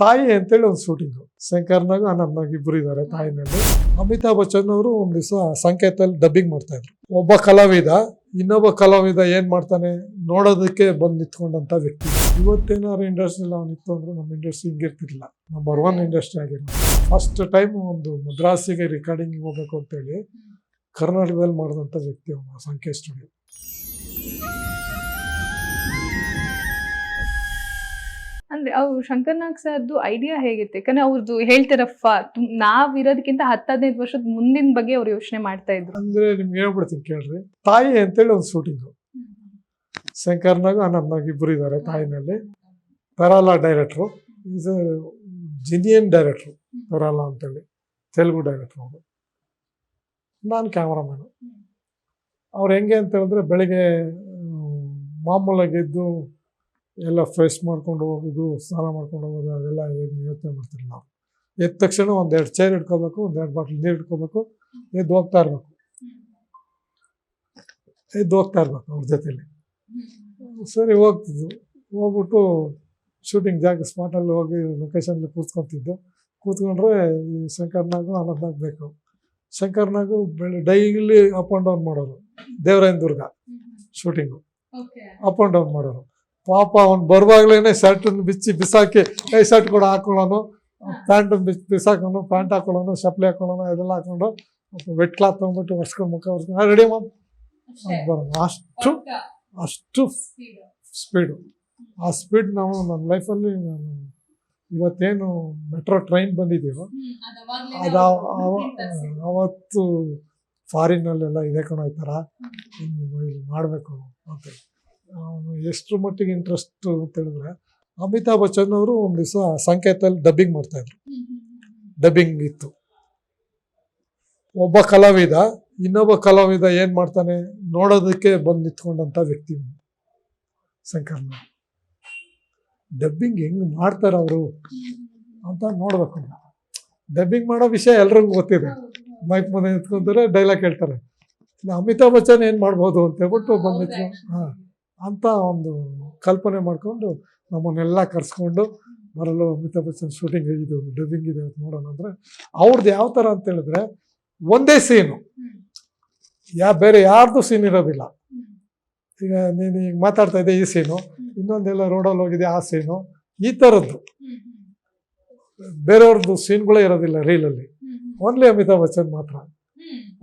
ತಾಯಿ ಅಂತೇಳಿ ಒಂದು ಶೂಟಿಂಗು ಶಂಕರ್ನಾಗ ಆನಂದ್ನಾಗ ಇಬ್ಬರು ಇದ್ದಾರೆ ತಾಯಿನಲ್ಲಿ. ಅಮಿತಾಬ್ ಬಚ್ಚನ್ ಅವರು ಒಂದು ದಿವಸ ಸಂಕೇತದಲ್ಲಿ ಡಬ್ಬಿಂಗ್ ಮಾಡ್ತಾ ಇದ್ರು. ಒಬ್ಬ ಕಲಾವಿದ, ಇನ್ನೊಬ್ಬ ಕಲಾವಿದ ಏನು ಮಾಡ್ತಾನೆ ನೋಡೋದಕ್ಕೆ ಬಂದು ನಿಂತ್ಕೊಂಡಂಥ ವ್ಯಕ್ತಿ. ಇವತ್ತೇನಾದ್ರು ಇಂಡಸ್ಟ್ರಿಯಲ್ಲಿ ಅವ್ನು ಇತ್ತು ಅಂದ್ರೆ ನಮ್ಮ ಇಂಡಸ್ಟ್ರಿ ಹಿಂಗಿರ್ತಿರ್ಲಿಲ್ಲ. ನಂಬರ್ ಒನ್ ಇಂಡಸ್ಟ್ರಿ ಆಗಿರೋದು. ಫಸ್ಟ್ ಟೈಮ್ ಒಂದು ಮದ್ರಾಸಿಗೆ ರೆಕಾರ್ಡಿಂಗ್ ಹೋಗ್ಬೇಕು ಅಂತೇಳಿ ಕರ್ನಾಟಕದಲ್ಲಿ ಮಾಡಿದಂಥ ವ್ಯಕ್ತಿ ಅವನು ಸಂಕೇತ್ ಸ್ಟುಡಿಯೋ ಅಂದ್ರೆ ಅವ್ರು ಶಂಕರ್ನಾಗ್ ಸರ್ದು ಐಡಿಯಾ ಹೇಗಿತ್ತು ಯಾಕಂದ್ರೆ ಅವ್ರದ್ದು ಹೇಳ್ತಾರಪ್ಪ ನಾವ್ ಇರೋದಕ್ಕಿಂತ ಹತ್ತು ಹದಿನೈದು ವರ್ಷದ ಮುಂದಿನ ಬಗ್ಗೆ ಅವ್ರು ಯೋಚನೆ ಮಾಡ್ತಾ ಇದ್ರು. ಅಂದ್ರೆ ನಿಮ್ಗೆ ಹೇಳ್ಬಿಡ್ತೀನಿ ಕೇಳ್ರಿ. ತಾಯಿ ಅಂತೇಳಿ ಒಂದು ಶೂಟಿಂಗು ಶಂಕರ್ನಾಗು, ಅನಂತ್ನಾಗ್ ಇಬ್ಬರು ಇದ್ದಾರೆ ತಾಯಿನಲ್ಲಿ. ಪೆರಾಲ ಡೈರೆಕ್ಟ್ರು ಇಸ್ ಜಿನಿಯನ್ ಡೈರೆಕ್ಟ್ರು ಪೆರಾಲ ಅಂತೇಳಿ. ತೆಲುಗು ಡೈರೆಕ್ಟ್ರು ಅವರು. ನಾನು ಕ್ಯಾಮ್ರಾಮನು ಅವ್ರು ಹೆಂಗೆ ಅಂತ ಹೇಳಿದ್ರೆ ಬೆಳಿಗ್ಗೆ ಮಾಮೂಲಾಗಿ ಎದ್ದು ಎಲ್ಲ ಫ್ರೆಶ್ ಮಾಡ್ಕೊಂಡು ಹೋಗೋದು ಸ್ನಾನ ಮಾಡ್ಕೊಂಡು ಹೋಗೋದು ಅದೆಲ್ಲ ಏನು ಯೋಚನೆ ಮಾಡ್ತಿರಲಿಲ್ಲ ನಾವು. ಎದ್ದ ತಕ್ಷಣ ಒಂದೆರಡು ಚೇರ್ ಇಟ್ಕೋಬೇಕು ಒಂದೆರಡು ಬಾಟ್ಲು ನೀರು ಇಟ್ಕೋಬೇಕು ಎದ್ದು ಹೋಗ್ತಾ ಇರಬೇಕು. ಎದ್ದು ಹೋಗ್ತಾ ಇರಬೇಕು ಅವ್ರ ಜೊತೆಲಿ. ಸರಿ ಹೋಗ್ತಿದ್ದು ಹೋಗ್ಬಿಟ್ಟು ಶೂಟಿಂಗ್ ಜಾಗ ಸ್ಪಾಟಲ್ಲಿ ಹೋಗಿ ಲೊಕೇಶನ್ಲಿ ಕೂತ್ಕೊತಿದ್ದು. ಕೂತ್ಕೊಂಡ್ರೆ ಈ ಶಂಕರ್ನಾಗು ಆಗಬೇಕು ಬೇಕು. ಶಂಕರ್ನಾಗು ಬೆಳೆ ಡೈಲಿ ಅಪ್ ಆ್ಯಂಡ್ ಡೌನ್ ಮಾಡೋರು. Devarayanadurga shooting up and down ಮಾಡೋರು. ಪಾಪ ಅವ್ನು ಬರುವಾಗ್ಲೇ ಶರ್ಟನ್ನು ಬಿಚ್ಚಿ ಬಿಸಾಕಿ ಕೈ ಶರ್ಟ್ ಕೂಡ ಹಾಕೊಳ್ಳೋನು. ಪ್ಯಾಂಟನ್ನು ಬಿಚ್ಚಿ ಬಿಸಾಕೋನು ಪ್ಯಾಂಟ್ ಹಾಕೊಳ್ಳೋನು ಚಪ್ಪಲಿ ಹಾಕೊಳ್ಳೋನು ಇದೆಲ್ಲ ಹಾಕೊಂಡು ವೆಟ್ ಕ್ಲಾತ್ ತೊಗೊಂಡ್ಬಿಟ್ಟು ಒರ್ಸ್ಕೊಂಡು ಮುಖ ಒರ್ಸ್ಕೊಂಡು ರೆಡಿ ಮಾಮ್? ಬರೋಣ ಅಷ್ಟು ಅಷ್ಟು ಸ್ಪೀಡು ಆ ಸ್ಪೀಡ್ ನಾವು ನನ್ನ ಲೈಫಲ್ಲಿ ನಾನು ಇವತ್ತೇನು ಮೆಟ್ರೋ ಟ್ರೈನ್ ಬಂದಿದ್ದೀವೋ ಅದು ಅವತ್ತು ಫಾರಿನಲ್ಲೆಲ್ಲ ಇದೆ ಕಣೋ ಈ ಥರ ಮಾಡಬೇಕು ಅಂತ ಅವನು ಎಷ್ಟು ಮಟ್ಟಿಗೆ ಇಂಟ್ರೆಸ್ಟ್ ಅಂತ ಹೇಳಿದ್ರೆ, ಅಮಿತಾಬ್ ಬಚ್ಚನ್ ಅವರು ಒಂದು ದಿವಸ ಸಂಕೇತದಲ್ಲಿ ಡಬ್ಬಿಂಗ್ ಮಾಡ್ತಾ ಇದ್ರು. ಡಬ್ಬಿಂಗ್ ಇತ್ತು. ಒಬ್ಬ ಕಲಾವಿದ, ಇನ್ನೊಬ್ಬ ಕಲಾವಿದ ಏನು ಮಾಡ್ತಾನೆ ನೋಡೋದಕ್ಕೆ ಬಂದು ನಿಂತ್ಕೊಂಡಂಥ ವ್ಯಕ್ತಿ. ಶಂಕರ್ನ. ಡಬ್ಬಿಂಗ್ ಹೆಂಗ್ ಮಾಡ್ತಾರೆ ಅವರು ಅಂತ ನೋಡ್ಬೇಕು ಡಬ್ಬಿಂಗ್ ಮಾಡೋ ವಿಷಯ ಎಲ್ರಿಗೂ ಗೊತ್ತಿದೆ. ಮೈಕ್ ಮುಂದೆ ನಿಂತ್ಕೊಂತಾರೆ ಡೈಲಾಗ್ ಹೇಳ್ತಾರೆ ಅಮಿತಾಬ್ ಬಚ್ಚನ್ ಏನು ಮಾಡ್ಬೋದು ಅಂತ ಹೇಳ್ಬಿಟ್ಟು ಬಂದು ನಿಂತ್ಕೊಂಡು ಹಾಂ. ಅಂತ ಒಂದು ಕಲ್ಪನೆ ಮಾಡಿಕೊಂಡು ನಮ್ಮನ್ನೆಲ್ಲ ಕರೆಸ್ಕೊಂಡು ಬರಲು ಅಮಿತಾಬ್ ಬಚ್ಚನ್ ಶೂಟಿಂಗ್ ಇದು ಡಬ್ಬಿಂಗ್ ಇದೆ ಅಂತ ನೋಡೋಣ ಅಂದರೆ ಅವ್ರದ್ದು ಯಾವ ಥರ ಅಂತ ಹೇಳಿದ್ರೆ ಒಂದೇ ಸೀನು ಯಾ ಬೇರೆ ಯಾರ್ದು ಸೀನ್ ಇರೋದಿಲ್ಲ. ಈಗ ನೀನು ಈಗ ಮಾತಾಡ್ತಾ ಇದ್ದೆ ಈ ಸೀನು ಇನ್ನೊಂದೆಲ್ಲ ರೋಡಲ್ಲಿ ಹೋಗಿದೆ ಆ ಸೀನು ಈ ಥರದ್ದು ಬೇರೆಯವ್ರದ್ದು ಸೀನ್ಗಳೇ ಇರೋದಿಲ್ಲ ರೀಲಲ್ಲಿ ಓನ್ಲಿ ಅಮಿತಾಬ್ ಬಚ್ಚನ್ ಮಾತ್ರ.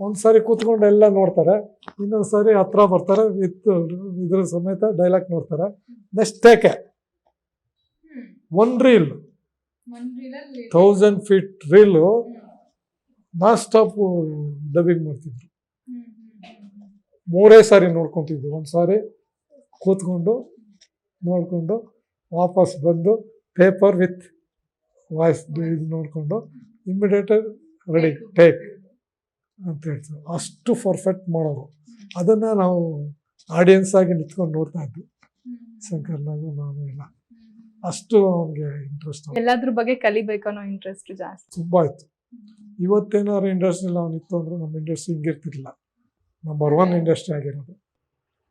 ಒಂದು ಸಾರಿ ಕೂತ್ಕೊಂಡು ಎಲ್ಲ ನೋಡ್ತಾರೆ ಇನ್ನೊಂದು ಸಾರಿ ಹತ್ರ ಬರ್ತಾರೆ ವಿತ್ ಇದ್ರ ಸಮೇತ ಡೈಲಾಗ್ ನೋಡ್ತಾರೆ. Next take one reel thousand feet reel non stop dubbing ಮಾಡ್ತಿದ್ರು. ಮೂರೇ ಸಾರಿ ನೋಡ್ಕೊತಿದ್ವಿ ಒಂದು ಸಾರಿ ಕೂತ್ಕೊಂಡು ನೋಡಿಕೊಂಡು ವಾಪಸ್ ಬಂದು ಪೇಪರ್ ವಿತ್ ವಾಯ್ಸ್ ಇದು ನೋಡಿಕೊಂಡು ಇಮ್ಮಿಡಿಯೇಟ್ ರೆಡಿ ಟೇಕ್ ಅಂತ ಹೇಳ್ತಾರೆ. ಅಷ್ಟು ಪರ್ಫೆಕ್ಟ್ ಮಾಡೋರು ಅದನ್ನು ನಾವು ಆಡಿಯನ್ಸ್ ಆಗಿ ನಿಂತ್ಕೊಂಡು ನೋಡ್ತಾ ಇದ್ವಿ. ಶಂಕರ್ನಾಗು ನಾನು ಇಲ್ಲ ಅಷ್ಟು ಅವ್ನಿಗೆ ಇಂಟ್ರೆಸ್ಟ್ ಎಲ್ಲಾದ್ರ ಬಗ್ಗೆ ಕಲಿಬೇಕು ಅನ್ನೋ ಇಂಟ್ರೆಸ್ಟ್ ಜಾಸ್ತಿ. ತುಂಬ ಇತ್ತು ಇವತ್ತೇನಾದ್ರು ಇಂಡಸ್ಟ್ರಿಯಲ್ಲಿ ಅವ್ನು ಇತ್ತು ಅಂದ್ರೆ ನಮ್ಮ ಇಂಡಸ್ಟ್ರಿ ಹಿಂಗಿರ್ತಿರ್ಲಿಲ್ಲ. ನಂಬರ್ ಒನ್ ಇಂಡಸ್ಟ್ರಿ ಆಗಿರೋದು.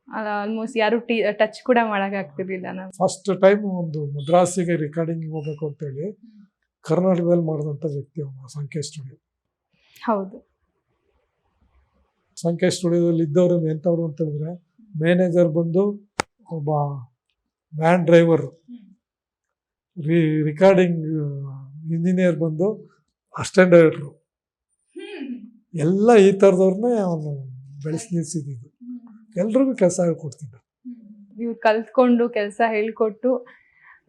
ಆಲ್ಮೋಸ್ಟ್ ಯಾರು ಟಿ ಟಚ್ ಕೂಡ ಮಾಡಕ್ ಆಗ್ತಿರ್ಲಿಲ್ಲ ನಾವು ಫಸ್ಟ್ ಟೈಮ್ ಒಂದು ಮದ್ರಾಸಿಗೆ ರೆಕಾರ್ಡಿಂಗ್ ಹೋಗ್ಬೇಕು ಅಂತೇಳಿ ಕರ್ನಾಟಕದಲ್ಲಿ ಮಾಡಿದಂಥ ವ್ಯಕ್ತಿ ಅವನು ಸಂಖ್ಯೆ ಸ್ಟುಡಿಯೋ ಹೌದು. ಸಂಕೇತ್ ಸ್ಟುಡಿಯೋದಲ್ಲಿ ಇದ್ದವರು ಎಂಥವ್ರು ಅಂತ ಹೇಳಿದ್ರೆ ಮ್ಯಾನೇಜರ್ ಬಂದು ಒಬ್ಬ ವ್ಯಾನ್ ಡ್ರೈವರು ರಿ ರಿಕಾರ್ಡಿಂಗ್ ಇಂಜಿನಿಯರ್ ಬಂದು ಅಸಿಸ್ಟೆಂಟ್ ಡೈರೆಕ್ಟ್ರು ಎಲ್ಲ ಈ ಥರದವ್ರನ್ನೇ ಅವನು ಬೆಳೆಸಿ ನಿಲ್ಸಿದ್ದು ಎಲ್ರಿಗೂ ಕೆಲಸ ಹೇಳ್ಕೊಡ್ತಿದ್ದ. ನೀವು ಕಲ್ತ್ಕೊಂಡು ಕೆಲಸ ಹೇಳ್ಕೊಟ್ಟು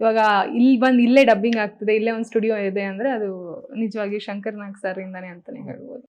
ಇವಾಗ ಇಲ್ಲಿ ಬಂದು ಇಲ್ಲೇ ಡಬ್ಬಿಂಗ್ ಆಗ್ತದೆ, ಇಲ್ಲೇ ಒಂದು ಸ್ಟುಡಿಯೋ ಇದೆ ಅಂದರೆ ಅದು ನಿಜವಾಗಿ ಶಂಕರ್ ನಾಗ್ ಸರ್ ಇಂದಾನೆ ಅಂತಾನೆ ಹೇಳ್ಬೋದು.